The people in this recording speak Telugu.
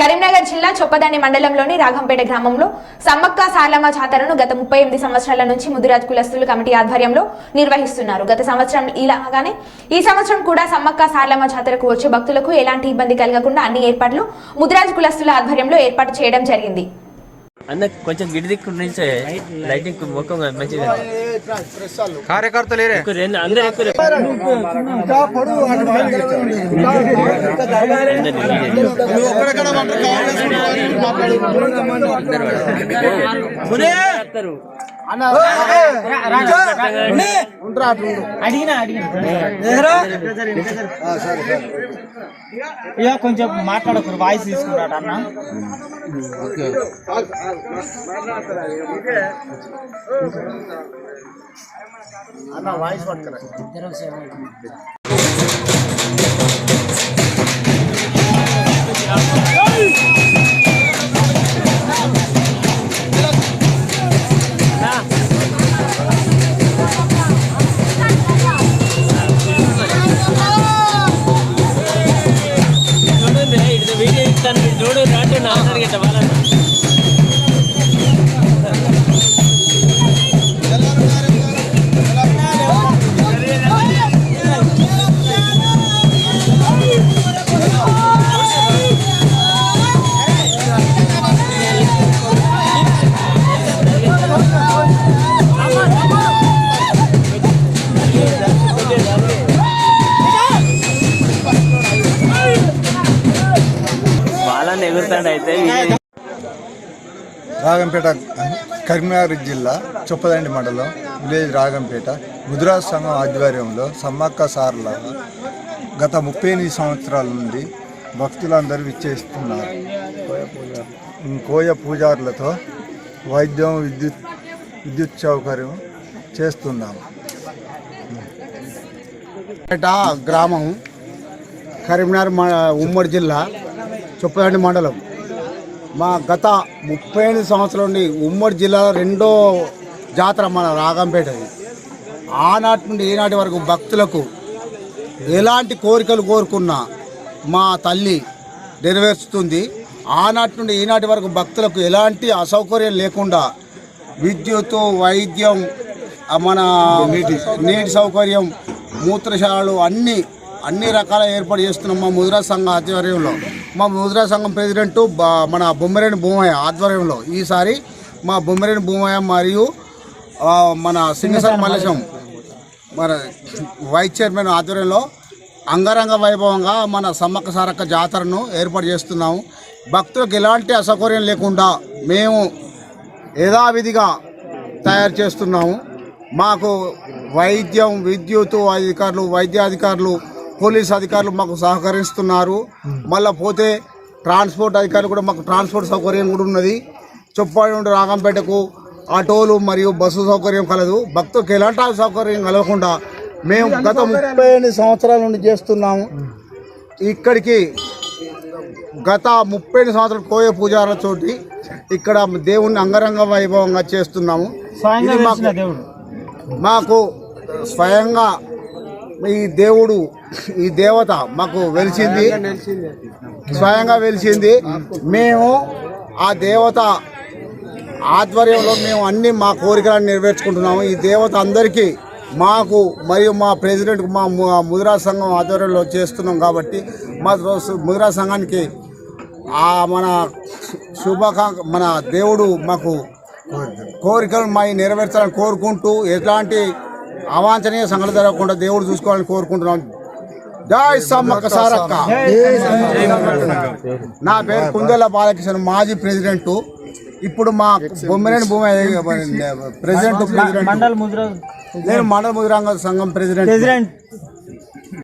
కరీంనగర్ జిల్లా చొప్పదండి మండలంలోని రాఘంపేట గ్రామంలో సమ్మక్క సారలమ్మ జాతరను గత ముప్పై ఎనిమిది సంవత్సరాల నుంచి ముదిరాజ్ కులస్తులు కమిటీ ఆధ్వర్యంలో నిర్వహిస్తున్నారు. గత సంవత్సరం ఇలాగానే ఈ సంవత్సరం కూడా సమ్మక్క సారలమ్మ జాతరకు వచ్చే భక్తులకు ఎలాంటి ఇబ్బంది కలగకుండా అన్ని ఏర్పాట్లు ముదిరాజ్ కులస్తుల ఆధ్వర్యంలో ఏర్పాటు చేయడం జరిగింది. అన్న కొంచెం గిడి దిక్కు నుంచే లైటింగ్ ముఖం కార్యకర్తలు లేరే. ఎక్కువ రెండు అందరూ ఎక్కువ ఇక కొంచెం మాట్లాడకూడదు వాయిస్ తీసుకున్నాడు అన్న. చూడండి ఇది వీడియో ఇస్తాను మీరు చూడు రాండి నా అందరికి ఎగురుతాడు అయితే రాగంపేట కరీంనగర్ జిల్లా చొప్పదండి మండలం విలేజ్ రాగంపేట ముదిరాజ్ సంఘం ఆధ్వర్యంలో సమ్మక్క సార్ల గత ముప్పై ఎనిమిది సంవత్సరాల నుండి భక్తులందరూ విచ్చేస్తున్నారు. కోయ పూజారులతో వైద్యం విద్యుత్ విద్యుత్ సౌకర్యం చేస్తున్నాము. పేట గ్రామం కరీంనగర్ మ- ఉమ్మడి జిల్లా చొప్పదండి మండలం. మా గత ముప్పై ఎనిమిది సంవత్సరాల నుండి ఉమ్మడి జిల్లాలో రెండో జాతర మన రాగంపేటది ఆనాటి నుండి ఈనాటి వరకు భక్తులకు ఎలాంటి కోరికలు కోరుకున్నా మా తల్లి నెరవేర్చుతుంది. ఆనాటి నుండి ఈనాటి వరకు భక్తులకు ఎలాంటి అసౌకర్యం లేకుండా విద్యుత్ వైద్యం మన నీటి నీటి సౌకర్యం మూత్రశాలలు అన్ని అన్ని రకాల ఏర్పాటు చేస్తున్నాం మా ముద్రా సంఘం ఆధ్వర్యంలో. మా ముద్రా సంఘం ప్రెసిడెంట్ మన బొమ్మరేని భూమయ్య ఆధ్వర్యంలో ఈసారి మా బొమ్మరేని భూమయ్య మరియు మన సింగసర్ మల్లేశం మన వైస్ చైర్మన్ ఆధ్వర్యంలో అంగరంగ వైభవంగా మన సమ్మక్క సారక్క జాతరను ఏర్పాటు చేస్తున్నాము. భక్తులకు ఎలాంటి అసౌకర్యం లేకుండా మేము యథావిధిగా తయారు చేస్తున్నాము. మాకు వైద్యం విద్యుత్ అధికారులు వైద్యాధికారులు పోలీస్ అధికారులు మాకు సహకరిస్తున్నారు. మళ్ళీ పోతే ట్రాన్స్పోర్ట్ అధికారులు కూడా మాకు ట్రాన్స్పోర్ట్ సౌకర్యం కూడా ఉన్నది. చొప్పాడి నుండి రాగంపేటకు ఆటోలు మరియు బస్సు సౌకర్యం కలదు. భక్తులకు ఎలాంటి సౌకర్యం కలగకుండా మేము గత ముప్పై ఎనిమిది సంవత్సరాల నుండి చేస్తున్నాము. ఇక్కడికి గత ముప్పై ఎనిమిది సంవత్సరాల కోయ పూజారులతోటి ఇక్కడ దేవుణ్ణి అంగరంగ వైభవంగా చేస్తున్నాము. మాకు స్వయంగా ఈ దేవుడు ఈ దేవత మాకు వెలిసింది. స్వయంగా వెలిసింది. మేము ఆ దేవత ఆధ్వర్యంలో మేము అన్ని మా కోరికలను నెరవేర్చుకుంటున్నాము. ఈ దేవత అందరికీ మాకు మరియు మా ప్రెసిడెంట్ మా ముదిరా సంఘం ఆధ్వర్యంలో చేస్తున్నాం కాబట్టి మా ముదిరా సంఘానికి ఆ మన శుభాకాంక్ష మన దేవుడు మాకు కోరికలు మా నెరవేర్చాలని కోరుకుంటూ ఎట్లాంటి అవాంఛనీయ సంఘటన జరగకుండా దేవుడు చూసుకోవాలని కోరుకుంటున్నాం. జై సమ్మక్క సారక్క. నా పేరు కుందెల బాలకృష్ణ మాజీ ప్రెసిడెంట్. ఇప్పుడు మా బొమ్మరేని భూమి ప్రెసిడెంట్ నేను మండల ముదిరాంగ సంఘం ప్రెసిడెంట్. ప్రెసిడెంట్.